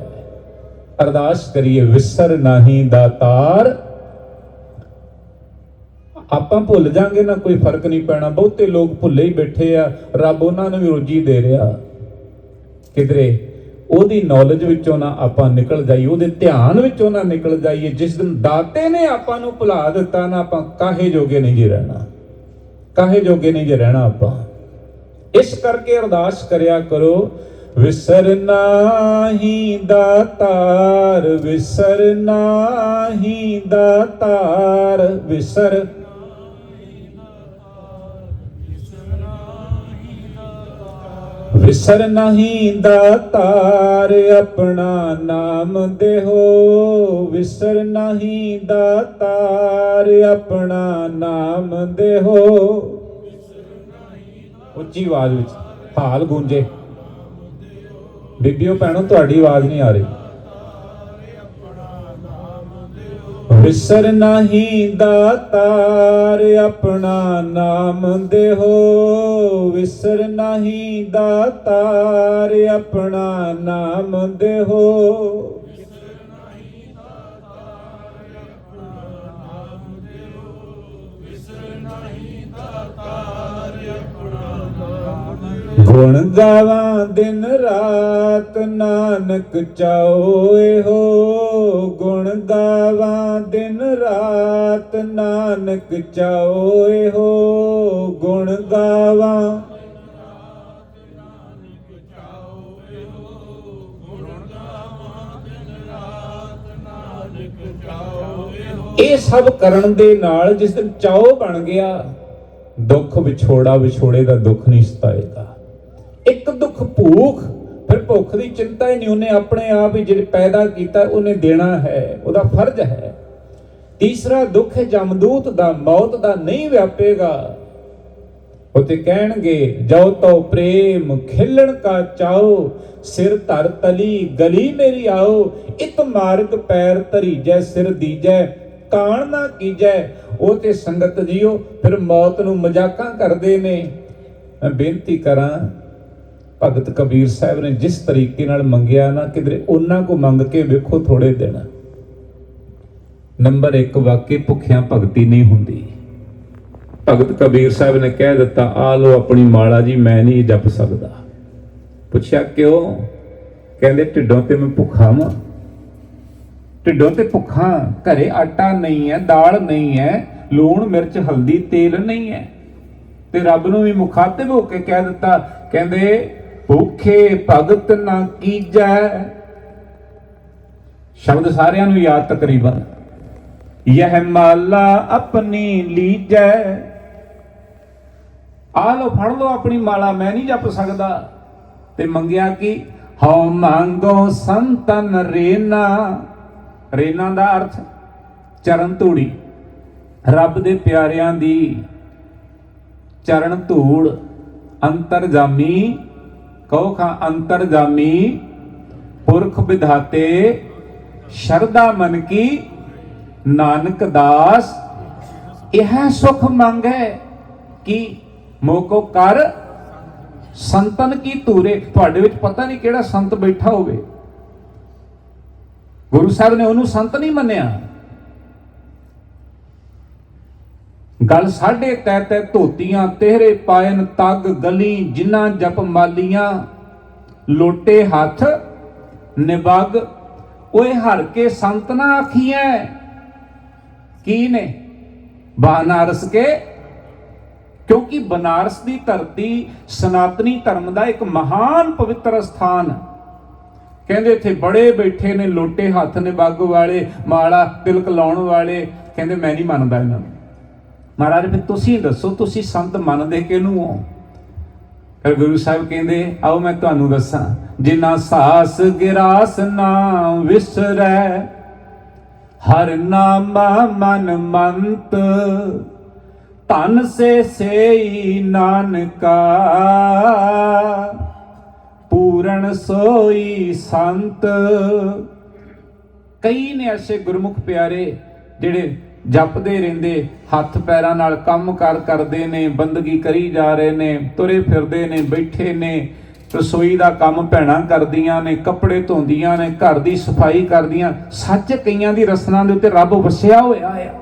ਅਰਦਾਸ ਕਰੀਏ, ਵਿਸਰ ਨਹੀਂ ਦਾਤਾਰ। ਆਪਾਂ ਭੁੱਲ ਜਾਾਂਗੇ ਨਾ, ਕੋਈ ਫ਼ਰਕ ਨਹੀਂ ਪੈਣਾ। ਬਹੁਤੇ ਲੋਕ ਭੁੱਲੇ ਹੀ ਬੈਠੇ ਆ, ਰੱਬ ਉਹਨਾਂ ਨੂੰ ਵੀ ਰੋਜੀ ਦੇ ਰਿਹਾ। ਕਿਧਰੇ, ਉਹਦੀ ਨੌਲੇਜ ਵਿੱਚੋਂ ਨਾ ਆਪਾਂ ਨਿਕਲ ਜਾਈਏ, ਉਹਦੇ ਧਿਆਨ ਵਿੱਚੋਂ ਨਾ ਨਿਕਲ ਜਾਈਏ, ਜਿਸ ਦਿਨ ਦਾਤੇ ਨੇ ਆਪਾਂ ਨੂੰ ਭੁਲਾ ਦਿੱਤਾ ਨਾ ਆਪਾਂ ਕਾਹੇ ਜੋਗੇ ਨਹੀਂ ਜੀ ਰਹਿਣਾ। ਕਾਹੇ ਜੋਗੇ ਨਹੀਂ ਜੀ ਰਹਿਣਾ ਆਪਾਂ। ਇਸ ਕਰਕੇ ਅਰਦਾਸ ਕਰਿਆ ਕਰੋ, ਵਿਸਰ ਨਾਹੀ ਦਾਤਾਰ ਵਿਸਰ ਨਾਹੀ ਦਾਤਾਰ ਵਿਸਰ ਵਿਸਰ ਨਹੀਂ ਦਾਤਾਰ ਆਪਣਾ ਨਾਮ ਦੇਹੋ। ਵਿਸਰ ਨਹੀਂ ਦਾਤਾਰ ਆਪਣਾ ਨਾਮ ਦੇਹੋ। ਉੱਚੀ ਆਵਾਜ਼ ਵਿੱਚ ਹਾਲ ਗੂੰਜੇ। ਬੀਬੀਓ, ਭੈਣੋ, ਤੁਹਾਡੀ ਆਵਾਜ਼ ਨਹੀਂ ਆ ਰਹੀ। ਵਿਸਰ ਨਹੀਂ ਦਾਤਾਰ ਆਪਣਾ ਨਾਮ ਦੇਹੋ। ਵਿਸਰ ਨਹੀਂ ਦਾਤਾਰ ਆਪਣਾ ਨਾਮ ਦੇਹੋ। ਗੁਣ ਗਾਵਾਂ ਦਿਨ ਰਾਤ, ਨਾਨਕ ਚਾਓਏ ਹੋ ਗੁਣ ਗਾਵਾਂ ਦਿਨ ਰਾਤ, ਨਾਨਕ ਚਾਓਏ ਹੋ ਗੁਣ ਗਾਵਾਂ ਇਹ ਸਭ ਕਰਨ ਦੇ ਨਾਲ ਜਿਸ ਦਿਨ ਚਾਓ ਬਣ ਗਿਆ, ਦੁੱਖ ਵਿਛੋੜਾ ਵਿਛੋੜੇ ਦਾ ਦੁੱਖ ਨਹੀਂ ਸਤਾਏਗਾ। ਇੱਕ ਦੁੱਖ ਭੂਖ, ਫਿਰ ਭੁੱਖ ਦੀ ਚਿੰਤਾ ਹੀ ਨਹੀਂ, ਉਹਨੇ ਆਪਣੇ ਆਪ ਹੀ ਜਿਹੜੇ ਪੈਦਾ ਕੀਤਾ, ਉਹਨੇ ਦੇਣਾ ਹੈ, ਉਹਦਾ ਫਰਜ਼ ਹੈ। ਤੀਸਰਾ ਦੁੱਖ ਹੈ, ਜਮਦੂਤ ਦਾ, ਮੌਤ ਦਾ ਨਹੀਂ ਵਿਆਪੇਗਾ। ਉਹ ਤੇ ਕਹਿਣਗੇ ਜੋ ਤੋ ਪ੍ਰੇਮ, ਖਿਲਣ ਕਾ ਚਾਓ, ਸਿਰ ਧਰ ਤਲੀ, ਗਲੀ ਮੇਰੀ ਆਓ ਇਤ ਮਾਰਗ ਪੈਰ ਧਰੀਜੈ, ਸਿਰ ਦੀਜੈ, ਕਾਣ ਨਾ ਕੀਜੈ। ਉਹ ਤੇ ਸੰਗਤ ਜੀਓ, ਫਿਰ ਮੌਤ ਨੂੰ ਮਜ਼ਾਕਾਂ ਕਰਦੇ ਨੇ। ਮੈਂ ਬੇਨਤੀ ਕਰਾਂ ਭਗਤ ਕਬੀਰ ਸਾਹਿਬ ਨੇ ਜਿਸ ਤਰੀਕੇ ਨਾਲ ਮੰਗਿਆ ਨਾ, ਕਿਧਰੇ ਉਹਨਾਂ ਕੋ ਮੰਗ ਕੇ ਵੇਖੋ ਥੋੜੇ ਦਿਨ। ਨੰਬਰ 1 ਵਾਕਈ ਭੁੱਖਿਆਂ ਭਗਤੀ ਨਹੀਂ ਹੁੰਦੀ। ਭਗਤ ਕਬੀਰ ਸਾਹਿਬ ਨੇ ਕਹਿ ਦਿੱਤਾ, ਆ ਲੋ ਆਪਣੀ ਮਾਲਾ ਜੀ, ਮੈਂ ਨਹੀਂ ਜਪ ਸਕਦਾ। ਪੁੱਛਿਆ, ਕਿਉਂ? ਕਹਿੰਦੇ, ਢਿੱਡੋਂ ਤੇ ਮੈਂ ਭੁੱਖਾ ਵਾਂ। ਢਿੱਡੋਂ ਤੇ ਭੁੱਖਾ? ਘਰੇ ਆਟਾ ਨਹੀਂ ਹੈ ਦਾਲ ਨਹੀਂ ਹੈ ਲੂਣ, ਮਿਰਚ, ਹਲਦੀ, ਤੇਲ ਨਹੀਂ ਹੈ ਤੇ ਰੱਬ ਨੂੰ ਵੀ ਮੁਖਾਤਬ ਹੋ ਕੇ ਕਹਿ ਦਿੱਤਾ, ਕਹਿੰਦੇ ਭੁਖੇ ਭਗਤ ਨਾ ਕੀਜੈ। ਸ਼ਬਦ ਸਾਰਿਆਂ ਨੂੰ ਯਾਦ ਤਕਰੀਬਨ। ਯਹ ਮਾਲਾ ਆਪਣੀ ਲੀਜੈ। ਆ ਲੋ ਫੜ ਲੋ ਆਪਣੀ ਮਾਲਾ, ਮੈਂ ਨਹੀਂ ਜਪ ਸਕਦਾ। ਤੇ ਮੰਗਿਆ ਕਿ ਹਉ ਮੰਗੋ ਸੰਤਨ ਰੇਨਾ। ਰੇਨਾ ਦਾ ਅਰਥ, ਚਰਨ ਧੂੜੀ। ਰੱਬ ਦੇ ਪਿਆਰਿਆਂ ਦੀ ਚਰਨ ਧੂੜ, ਅੰਤਰਜਾਮੀ ਕਹੋ ਖਾਂ ਅੰਤਰਜਾਮੀ ਪੁਰਖ ਵਿਧਾਤੇ ਸ਼ਰਦਾ ਮਨ ਕੀ, ਨਾਨਕ ਦਾਸ। ਇਹ ਸੁਖ ਮੰਗੈ ਕਿ ਮੋਕੋ ਕਰ ਸੰਤਨ ਕੀ ਧੂਰੇ। ਤੁਹਾਡੇ ਵਿੱਚ ਪਤਾ ਨਹੀਂ ਕਿਹੜਾ ਸੰਤ ਬੈਠਾ ਹੋਵੇ। ਗੁਰੂ ਸਾਹਿਬ ਨੇ ਉਹਨੂੰ ਸੰਤ ਨਹੀਂ ਮੰਨਿਆ। ਗੱਲ ਸਾਢੇ ਤੈ ਤੈ ਧੋਤੀਆਂ ਤੇਰੇ ਪਾਇਨ ਤੱਗ ਗਲੀ, ਜਿਨ੍ਹਾਂ ਜਪ ਮਾਲੀਆਂ, ਲੋਟੇ ਹੱਥ ਨਿਬਗ ਓਏ ਹਰ ਕੇ ਸੰਤ ਨਾ ਆਖੀਐ, ਕੀ ਨੇ? ਬਨਾਰਸ ਕੇ? ਕਿਉਂਕਿ ਬਨਾਰਸ ਦੀ ਧਰਤੀ ਸਨਾਤਨੀ ਧਰਮ ਦਾ ਇੱਕ ਮਹਾਨ ਪਵਿੱਤਰ ਸਥਾਨ। ਕਹਿੰਦੇ ਇੱਥੇ ਬੜੇ ਬੈਠੇ ਨੇ ਲੋਟੇ ਹੱਥ ਨੇ ਬੱਗ ਵਾਲੇ, ਮਾਲਾ ਤਿਲਕ ਲਾਉਣ ਵਾਲੇ। ਕਹਿੰਦੇ ਮੈਂ ਨਹੀਂ ਮੰਨਦਾ ਇਹਨਾਂ ਨੂੰ। ਮਹਾਰਾਜ ਫਿਰ ਤੁਸੀਂ ਦੱਸੋ, ਤੁਸੀਂ ਸੰਤ ਮੰਨਦੇ ਕਿਹਨੂੰ ਹੋ? ਫਿਰ ਗੁਰੂ ਸਾਹਿਬ ਕਹਿੰਦੇ, ਆਓ ਮੈਂ ਤੁਹਾਨੂੰ ਦੱਸਾਂ, ਜਿਨ੍ਹਾਂ ਸਾਸ ਗਿਰਾਸ ਨਾ ਵਿਸਰੈ, ਹਰ ਨਾਮਾ ਮਨ ਮੰਤ, ਧਨ ਸੇ ਸੇਈ ਨਾਨਕਾ, ਪੂਰਨ ਸੋਈ ਸੰਤ। ਕਈ ਨੇ ਐਸੇ ਗੁਰਮੁਖ ਪਿਆਰੇ ਜਿਹੜੇ ਜਪਦੇ ਰਹਿੰਦੇ, ਹੱਥ ਪੈਰਾਂ ਨਾਲ ਕੰਮ ਕਾਰ ਕਰਦੇ ਨੇ, ਬੰਦਗੀ ਕਰੀ ਜਾ ਰਹੇ ਨੇ, ਤੁਰੇ ਫਿਰਦੇ ਨੇ, ਬੈਠੇ ਨੇ, ਰਸੋਈ ਦਾ ਕੰਮ ਭੈਣਾਂ ਕਰਦੀਆਂ ਨੇ, ਕੱਪੜੇ ਧੋਂਦੀਆਂ ਨੇ, ਘਰ ਦੀ ਸਫ਼ਾਈ ਕਰਦੀਆਂ, ਸੱਚ ਕਈਆਂ ਦੀ ਰਸਨਾ ਦੇ ਉੱਤੇ ਰੱਬ ਵਸਿਆ ਹੋਇਆ ਆ।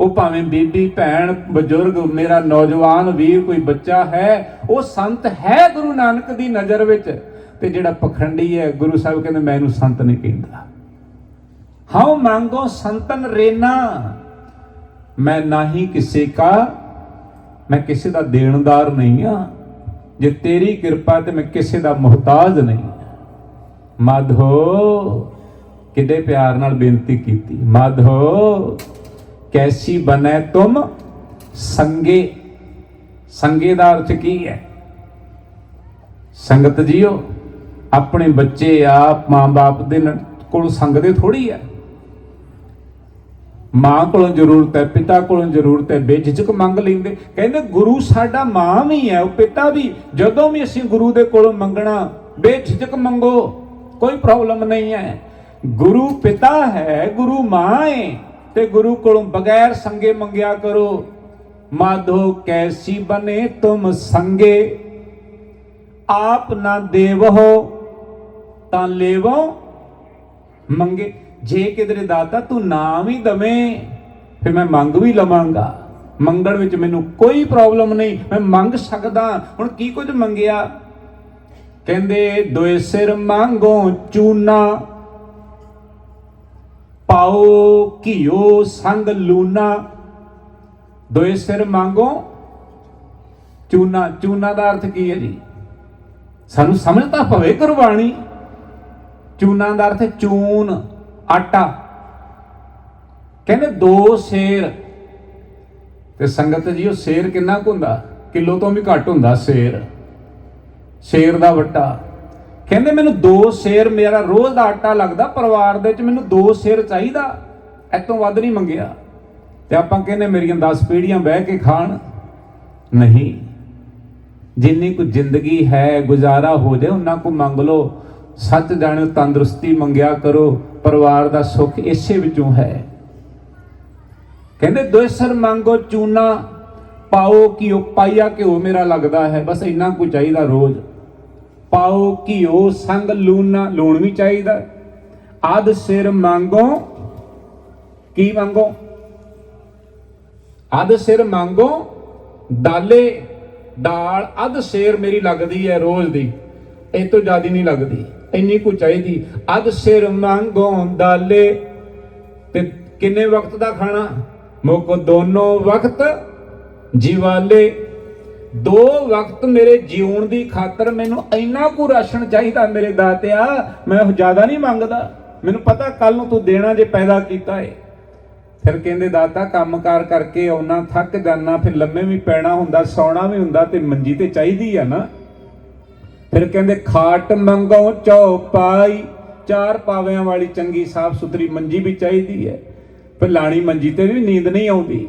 ਉਹ ਭਾਵੇਂ ਬੀਬੀ, ਭੈਣ, ਬਜ਼ੁਰਗ, ਮੇਰਾ ਨੌਜਵਾਨ ਵੀਰ, ਕੋਈ ਬੱਚਾ ਹੈ, ਉਹ ਸੰਤ ਹੈ ਗੁਰੂ ਨਾਨਕ ਦੀ ਨਜ਼ਰ ਵਿੱਚ। ਤੇ ਜਿਹੜਾ ਪਖੰਡੀ ਹੈ, ਗੁਰੂ ਸਾਹਿਬ ਕਹਿੰਦੇ, ਮੈਂ ਇਹਨੂੰ ਸੰਤ ਨਹੀਂ ਕਹਿੰਦਾ। ਹਉ ਮੰਗੋ ਸੰਤਨ ਰੇਨਾ। ਮੈਂ ਨਹੀਂ ਕਿਸੇ ਕਾ, ਮੈਂ ਕਿਸੇ ਦਾ ਦੇਣਦਾਰ ਨਹੀਂ ਆ। ਜੇ ਤੇਰੀ ਕਿਰਪਾ ਤੇ ਮੈਂ ਕਿਸੇ ਦਾ ਮੁਹਤਾਜ ਨਹੀਂ। ਮਾਧੋ, ਕਿੱਡੇ ਪਿਆਰ ਨਾਲ ਬੇਨਤੀ ਕੀਤੀ। ਮਾਧੋ, ਕੈਸੀ ਬਨੈ ਤੁਮ ਸੰਗੇ? ਸੰਗੇ ਦਾ ਅਰਥ ਕੀ ਹੈ? ਸੰਗਤ ਜੀਓ, ਆਪਣੇ ਬੱਚੇ ਆਪ ਮਾਂ-ਬਾਪ ਦੇ ਕੋਲ ਸੰਗਦੇ ਥੋੜੀ ਹੈ। ਮਾਂ ਕੋਲੋਂ ਜ਼ਰੂਰਤ ਹੈ ਪਿਤਾ ਕੋਲੋਂ ਜ਼ਰੂਰਤ ਹੈ ਬੇਝਿਜਕ ਮੰਗ ਲੈਂਦੇ। ਕਹਿੰਦੇ, ਗੁਰੂ ਸਾਡਾ ਮਾਂ ਵੀ ਹੈ, ਉਹ ਪਿਤਾ ਵੀ। ਜਦੋਂ ਵੀ ਅਸੀਂ ਗੁਰੂ ਦੇ ਕੋਲੋਂ ਮੰਗਣਾ, ਬੇਝਿਜਕ ਮੰਗੋ, ਕੋਈ ਪ੍ਰੋਬਲਮ ਨਹੀਂ ਹੈ। ਗੁਰੂ ਪਿਤਾ ਹੈ, ਗੁਰੂ ਮਾਂ ਹੈ ਤੇ ਗੁਰੂ ਕੋਲੋਂ ਬਗੈਰ ਸੰਗੇ ਮੰਗਿਆ ਕਰੋ। ਮਾਧੋ, ਕੈਸੀ ਬਨੇ ਤੁਮ ਸੰਗੇ? ਆਪ ਨਾ ਦੇਵੋ, ਤਾਂ ਲੇਵੋ, ਮੰਗੇ। ਜੇ ਕਿਧਰੇ ਦਾਤਾ ਤੂੰ ਨਾਮ ਹੀ ਦਵੇਂ, ਫਿਰ ਮੈਂ ਮੰਗ ਵੀ ਲਵਾਂਗਾ। ਮੰਗਣ ਵਿੱਚ ਮੈਨੂੰ ਕੋਈ ਪ੍ਰੋਬਲਮ ਨਹੀਂ, ਮੈਂ ਮੰਗ ਸਕਦਾ। ਹੁਣ ਕੀ ਕੁਝ ਮੰਗਿਆ? ਕਹਿੰਦੇ, ਦੋਏ ਸਿਰ ਮੰਗੋ ਚੂਨਾ, ਪਾਓ ਘਿਓ ਸੰਗ ਲੂਨਾ। ਦੋਏ ਸਿਰ ਮੰਗੋ ਚੂਨਾ। ਚੂਨਾ ਦਾ ਅਰਥ ਕੀ ਹੈ ਜੀ? ਸਾਨੂੰ ਸਮਝ ਤਾਂ ਪਵੇ ਗੁਰਬਾਣੀ। ਚੂਨਾ ਦਾ ਅਰਥ ਚੂਨ। ਆਟਾ। ਕਹਿੰਦੇ ਦੋ ਸੇਰ। ਤੇ ਸੰਗਤ ਜੀ, ਉਹ ਸੇਰ ਕਿੰਨਾ ਕੁ ਹੁੰਦਾ? ਕਿਲੋ ਤੋਂ ਵੀ ਘੱਟ ਹੁੰਦਾ ਸੇਰ। ਸੇਰ ਦਾ ਵੱਟਾ। ਕਹਿੰਦੇ ਮੈਨੂੰ ਦੋ ਸੇਰ, ਮੇਰਾ ਰੋਜ਼ ਦਾ ਆਟਾ ਲੱਗਦਾ, ਪਰਿਵਾਰ ਦੇ ਵਿੱਚ ਮੈਨੂੰ ਦੋ ਸੇਰ ਚਾਹੀਦਾ। ਐਤੋਂ ਵੱਧ ਨਹੀਂ ਮੰਗਿਆ। ਤੇ ਆਪਾਂ ਕਹਿੰਦੇ ਮੇਰੀਆਂ 10 ਪੀੜ੍ਹੀਆਂ ਬਹਿ ਕੇ ਖਾਣ। ਨਹੀਂ। ਜਿੰਨੀ ਕੁ ਜ਼ਿੰਦਗੀ ਹੈ, ਗੁਜ਼ਾਰਾ ਹੋ ਜਾਏ, ਉਹਨਾਂ ਕੋ ਮੰਗ ਲਓ। ਸੱਚ ਜਾਣੋ ਤੰਦਰੁਸਤੀ ਮੰਗਿਆ ਕਰੋ। ਪਰਿਵਾਰ ਦਾ ਸੁੱਖ ਇਸੇ ਵਿੱਚੋਂ ਹੈ। ਕਹਿੰਦੇ ਦੋਸਰ ਮੰਗੋ ਚੂਨਾ, ਪਾਓ ਘਿਓ ਉਹ ਪਾਈਆ ਘਿਓ ਮੇਰਾ ਲੱਗਦਾ ਹੈ, ਬਸ ਇੰਨਾ ਕੁ ਚਾਹੀਦਾ ਰੋਜ਼। ਪਾਓ ਘਿਓ, ਸੰਗ ਲੂਣਾ ਲੂਣ ਵੀ ਚਾਹੀਦਾ ਆਦ ਸਿਰ ਮੰਗੋ, ਕੀ ਮੰਗੋ? ਅਧ ਸਿਰ ਮੰਗੋ, ਦਾਲੇ, ਦਾਲ ਅਧ ਸਿਰ ਮੇਰੀ ਲੱਗਦੀ ਹੈ ਰੋਜ਼ ਦੀ, ਇਹ ਤੋਂ ਜ਼ਿਆਦਾ ਨਹੀਂ ਲੱਗਦੀ। ਇੰਨੀ ਕੁ ਚਾਹੀਦੀ। ਅਧ ਸਿਰ ਮੰਗੋ ਦਾਲੇ ਤੇ ਕਿੰਨੇ ਵਕਤ ਦਾ ਖਾਣਾ? ਮੁੱਕ ਦੋਨੋਂ ਵਕਤ ਜੀਵਾਲੇ। ਦੋ ਵਕਤ ਮੇਰੇ ਜੀਉਣ ਦੀ ਖਾਤਰ ਮੈਨੂੰ ਇੰਨਾ ਕੁ ਰਾਸ਼ਨ ਚਾਹੀਦਾ ਮੇਰੇ ਦਾਤਿਆ, ਮੈਂ ਉਹ ਜ਼ਿਆਦਾ ਨਹੀਂ ਮੰਗਦਾ। ਮੈਨੂੰ ਪਤਾ ਕੱਲ ਨੂੰ ਤੂੰ ਦੇਣਾ ਜੇ ਪੈਦਾ ਕੀਤਾ ਏ। ਫਿਰ ਕਹਿੰਦੇ, ਦਾਤਾ, ਕੰਮਕਾਰ ਕਰਕੇ ਆਉਣਾ, ਥੱਕ ਜਾਣਾ ਫਿਰ ਲੰਮੇ ਵੀ ਪੈਣਾ ਹੁੰਦਾ, ਸੌਣਾ ਵੀ ਹੁੰਦਾ ਤੇ ਮੰਜੀ ਤੇ ਚਾਹੀਦੀ ਆ ਨਾ। ਫਿਰ ਕਹਿੰਦੇ, ਖਾਟ ਮੰਗੋ ਚੌਪਾਈ ਚਾਰ ਪਾਵਿਆਂ ਵਾਲੀ ਚੰਗੀ ਸਾਫ਼ ਸੁਥਰੀ ਮੰਜੀ ਵੀ ਚਾਹੀਦੀ ਹੈ। ਪਰ ਲਾਣੀ ਮੰਜੀ ਤੇ ਵੀ ਨੀਂਦ ਨਹੀਂ ਆਉਂਦੀ।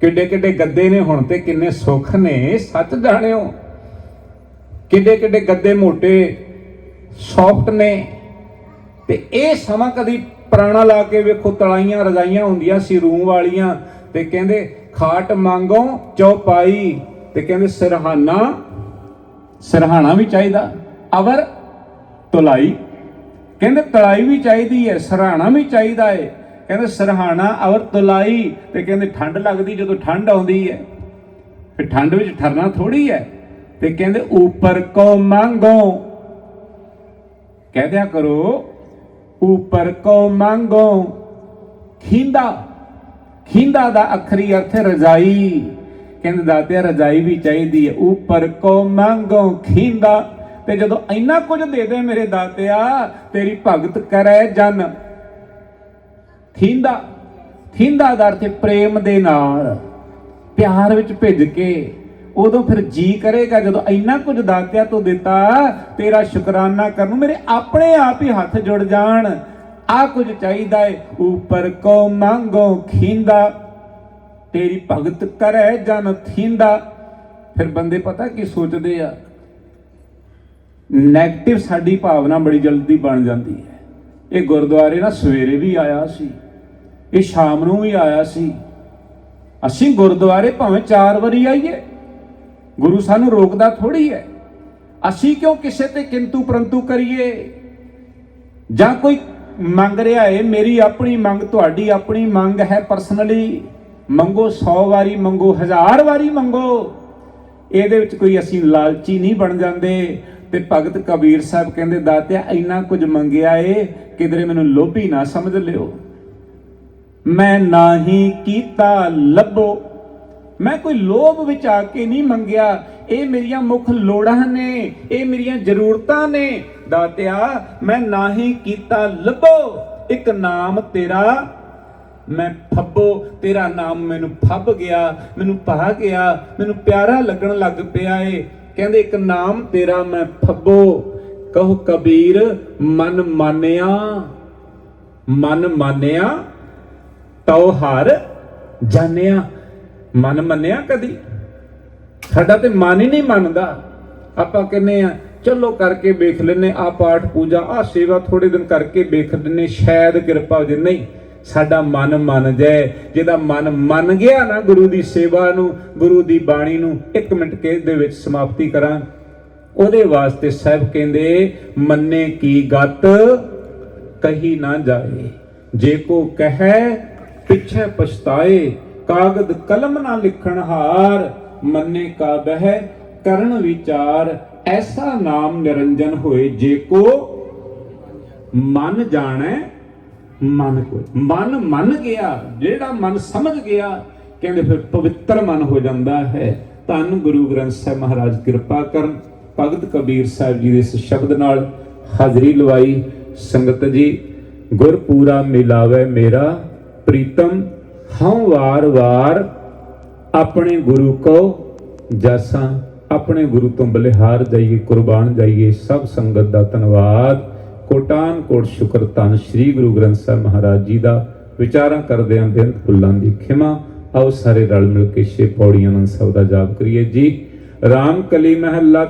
ਕਿੱਡੇ ਕਿੱਡੇ ਗੱਦੇ ਨੇ ਹੁਣ ਤੇ ਕਿੰਨੇ ਸੁੱਖ ਨੇ, ਸੱਚ ਜਾਣਿਓ। ਕਿੱਡੇ ਕਿੱਡੇ ਗੱਦੇ ਮੋਟੇ, ਸੌਫਟ ਨੇ। ਤੇ ਇਹ ਸਮਾਂ ਕਦੀ ਪੁਰਾਣਾ ਲਾ ਕੇ ਵੇਖੋ, ਤਲਾਈਆਂ ਰਜਾਈਆਂ ਹੁੰਦੀਆਂ ਸੀ ਰੂਮ ਵਾਲੀਆਂ। ਤੇ ਕਹਿੰਦੇ, ਖਾਟ ਮੰਗੋ ਚੌਪਾਈ ਤੇ ਕਹਿੰਦੇ, ਸਿਰਹਾਨਾ ਸਰਹਾਣਾ ਵੀ ਚਾਹੀਦਾ, ਅਵਰ ਤੁਲਾਈ। ਕਹਿੰਦੇ ਤਲਾਈ ਵੀ ਚਾਹੀਦੀ ਹੈ ਸਰਹਾਣਾ ਵੀ ਚਾਹੀਦਾ ਹੈ ਕਹਿੰਦੇ ਸਰਹਾਣਾ, ਅਵਰ ਤੁਲਾਈ ਤੇ ਕਹਿੰਦੇ ਠੰਡ ਲੱਗਦੀ ਜਦੋਂ ਠੰਡ ਆਉਂਦੀ ਹੈ ਫਿਰ ਠੰਡ ਵਿੱਚ ਠਰਨਾ ਥੋੜੀ ਹੈ ਤੇ ਕਹਿੰਦੇ ਉੱਪਰ ਕੋ ਮੰਗੋ। ਕਹਿ ਦਿਆ ਕਰੋ, ਉੱਪਰ ਕੋ ਮੰਗੋ। ਖਿੰਦਾ ਖਿੰਦਾ ਦਾ ਅਖਰੀ ਅਰਥ ਰਜਾਈ। ਕਹਿੰਦੇ ਦਾਤਿਆ ਰਜਾਈ ਵੀ ਚਾਹੀਦੀ ਹੈ। ਉੱਪਰ ਕੋ ਮੰਗੋ ਖਿੰਦਾ ਤੇ ਜਦੋਂ ਇੰਨਾ ਕੁਝ ਦੇ ਦੇ ਮੇਰੇ ਦਾਤਿਆ, ਤੇਰੀ ਭਗਤ ਕਰੈ ਜਨ। ਥਿੰਦਾ ਥਿੰਦਾ ਦਾ ਅਰਥ ਪ੍ਰੇਮ ਦੇ ਨਾਲ। ਪਿਆਰ ਵਿੱਚ ਭਿੱਜ ਕੇ, ਉਦੋਂ ਫਿਰ ਜੀ ਕਰੇਗਾ। ਜਦੋਂ ਇੰਨਾ ਕੁਝ ਦਾਤਿਆ ਤੋਂ ਦਿੱਤਾ, ਤੇਰਾ ਸ਼ੁਕਰਾਨਾ ਕਰਨ ਮੇਰੇ ਆਪਣੇ ਆਪ ਹੀ ਹੱਥ ਜੁੜ ਜਾਣ। ਆ ਕੁਝ ਚਾਹੀਦਾ ਏ। ਉੱਪਰ ਕੋ ਮੰਗੋ ਖਿੰਦਾ। ਤੇਰੀ ਭਗਤ ਕਰੈ ਜਨ ਥਿੰਦਾ। ਫਿਰ ਬੰਦੇ ਪਤਾ ਕੀ ਸੋਚਦੇ ਆ? 네ਗੇਟਿਵ ਸਾਡੀ ਭਾਵਨਾ ਬੜੀ ਜਲਦੀ ਬਣ ਜਾਂਦੀ ਹੈ। ਇਹ ਗੁਰਦੁਆਰੇ ਨਾ ਸਵੇਰੇ ਵੀ ਆਇਆ ਸੀ, ਇਹ ਸ਼ਾਮ ਨੂੰ ਵੀ ਆਇਆ ਸੀ। ਅਸੀਂ ਗੁਰਦੁਆਰੇ ਭਾਵੇਂ ਚਾਰ ਵਾਰੀ ਆਈਏ, ਗੁਰੂ ਸਾਨੂੰ ਰੋਕਦਾ ਥੋੜੀ ਹੈ। ਅਸੀਂ ਕਿਉਂ ਕਿਸੇ ਤੇ ਕਿੰਤੂ ਪਰੰਤੂ ਕਰੀਏ? ਜਾਂ ਕੋਈ ਮੰਗ ਰਿਹਾ ਏ ਮੇਰੀ ਆਪਣੀ ਮੰਗ, ਤੁਹਾਡੀ ਆਪਣੀ ਮੰਗ ਹੈ ਪਰਸਨਲੀ ਮੰਗੋ 100 ਵਾਰੀ ਮੰਗੋ, ਹਜ਼ਾਰ ਵਾਰੀ ਮੰਗੋ। ਇਹਦੇ ਵਿੱਚ ਕੋਈ ਅਸੀਂ ਲਾਲਚੀ ਨਹੀਂ ਬਣ ਜਾਂਦੇ। ਤੇ ਭਗਤ ਕਬੀਰ ਸਾਹਿਬ ਕਹਿੰਦੇ, ਦਾਤਿਆ, ਇੰਨਾ ਕੁਝ ਮੰਗਿਆ ਏ, ਕਿਧਰੇ ਮੈਨੂੰ ਲੋਭੀ ਨਾ ਸਮਝ ਲਿਓ। ਮੈਂ ਨਾਹੀ ਕੀਤਾ ਲੱਭੋ। ਮੈਂ ਕੋਈ ਲੋਭ ਵਿੱਚ ਆ ਕੇ ਨਹੀਂ ਮੰਗਿਆ। ਇਹ ਮੇਰੀਆਂ ਮੁੱਖ ਲੋੜਾਂ ਨੇ, ਇਹ ਮੇਰੀਆਂ ਜ਼ਰੂਰਤਾਂ ਨੇ। ਦਾਤਿਆ, ਮੈਂ ਨਾਹੀ ਕੀਤਾ ਲੱਭੋ। ਇੱਕ ਨਾਮ ਤੇਰਾ ਮੈਂ ਫੱਬੋ, ਤੇਰਾ ਨਾਮ ਮੈਨੂੰ ਫੱਬ ਗਿਆ, ਮੈਨੂੰ ਪਾ ਗਿਆ, ਮੈਨੂੰ ਪਿਆਰਾ ਲੱਗਣ ਲੱਗ ਪਿਆ ਏ। ਕਹਿੰਦੇ ਇੱਕ ਨਾਮ ਤੇਰਾ ਮੈਂ ਫੱਬੋ। ਕਹੋ ਕਬੀਰ, ਮਨ ਮਾਨਿਆ ਮਨ ਮਾਨਿਆ ਤਉ ਹਰ ਜਾਣਿਆ। ਮਨ ਮੰਨਿਆ ਕਦੀ? ਸਾਡਾ ਤੇ ਮਨ ਹੀ ਨਹੀਂ ਮੰਨਦਾ। ਆਪਾਂ ਕਹਿੰਨੇ ਆ ਚਲੋ ਕਰਕੇ ਵੇਖ ਲੈਨੇ ਆ ਪਾਠ ਪੂਜਾ ਆ ਸੇਵਾ ਥੋੜੇ ਦਿਨ ਕਰਕੇ ਵੇਖ ਲੈਨੇ ਸ਼ਾਇਦ ਕਿਰਪਾ ਹੋ ਜੇ। ਨਹੀਂ ਸਾਡਾ ਮਨ ਮੰਨ ਜਾਏ। ਜਿਹਦਾ ਮਨ ਮੰਨ ਗਿਆ ਨਾ ਗੁਰੂ ਦੀ ਸੇਵਾ ਨੂੰ, ਗੁਰੂ ਦੀ ਬਾਣੀ ਨੂੰ, ਇੱਕ ਮਿੰਟ ਕੇ ਦੇ ਵਿੱਚ ਸਮਾਪਤੀ ਕਰਾਂ। ਉਹਦੇ ਵਾਸਤੇ ਸਾਹਿਬ ਕਹਿੰਦੇ, ਮੰਨੇ ਕੀ ਗਤ ਕਹੀ ਨਾ ਜਾਏ। ਜੇ ਕੋ ਕਹੈ, ਪਿਛੇ ਪਛਤਾਏ, ਕਾਗਦ ਕਲਮ ਨਾ ਲਿਖਣ ਹਾਰ, ਮੰਨੇ ਕਾ ਬਹਿ, ਕਰਨ ਵਿਚਾਰ, ਐਸਾ ਨਾਮ ਨਿਰੰਜਨ ਹੋਏ। ਜੇ ਕੋ ਮਨ ਜਾਣੈ ਮਨ ਕੋਈ ਮਨ, ਮੰਨ ਗਿਆ, ਜਿਹੜਾ ਮਨ ਸਮਝ ਗਿਆ, ਕਹਿੰਦੇ ਫਿਰ ਪਵਿੱਤਰ ਮਨ ਹੋ ਜਾਂਦਾ ਹੈ। ਧੰਨ ਗੁਰੂ ਗ੍ਰੰਥ ਸਾਹਿਬ ਮਹਾਰਾਜ, ਕਿਰਪਾ ਕਰਨ, ਭਗਤ ਕਬੀਰ ਸਾਹਿਬ ਜੀ ਦੇ ਇਸ ਸ਼ਬਦ ਨਾਲ ਹਾਜ਼ਰੀ ਲਵਾਈ। ਸੰਗਤ ਜੀ ਗੁਰ ਪੂਰਾ ਮਿਲਾਵੇ ਮੇਰਾ, ਪ੍ਰੀਤਮ, ਹਉ ਵਾਰ ਵਾਰ ਆਪਣੇ ਗੁਰੂ ਕੋ ਜਸਾਂ, ਆਪਣੇ ਗੁਰੂ ਤੋਂ ਬਲਿਹਾਰ ਜਾਈਏ, ਕੁਰਬਾਨ ਜਾਈਏ, ਸਭ ਸੰਗਤ ਦਾ ਧੰਨਵਾਦ। ਕੋਟਾਨ ਕੋਟ ਸ਼ੁਕਰ ਧੰਨ ਸ੍ਰੀ ਗੁਰੂ ਗ੍ਰੰਥ ਸਾਹਿਬ ਮਹਾਰਾਜ ਜੀ ਦਾ ਵਿਚਾਰਾਂ ਕਰਦੇ ਆਂ ਬੇਨਤ ਫੁੱਲਾਂ ਦੀ ਖਿਮਾ। ਆਓ ਸਾਰੇ ਰਲ ਮਿਲ ਕੇ ਛੇ ਪੌੜੀਆਂ ਨਾਲ ਸਭ ਦਾ ਜਾਪ ਕਰੀਏ ਜੀ। ਰਾਮ ਕਲੀ ਮਹੱਲਾ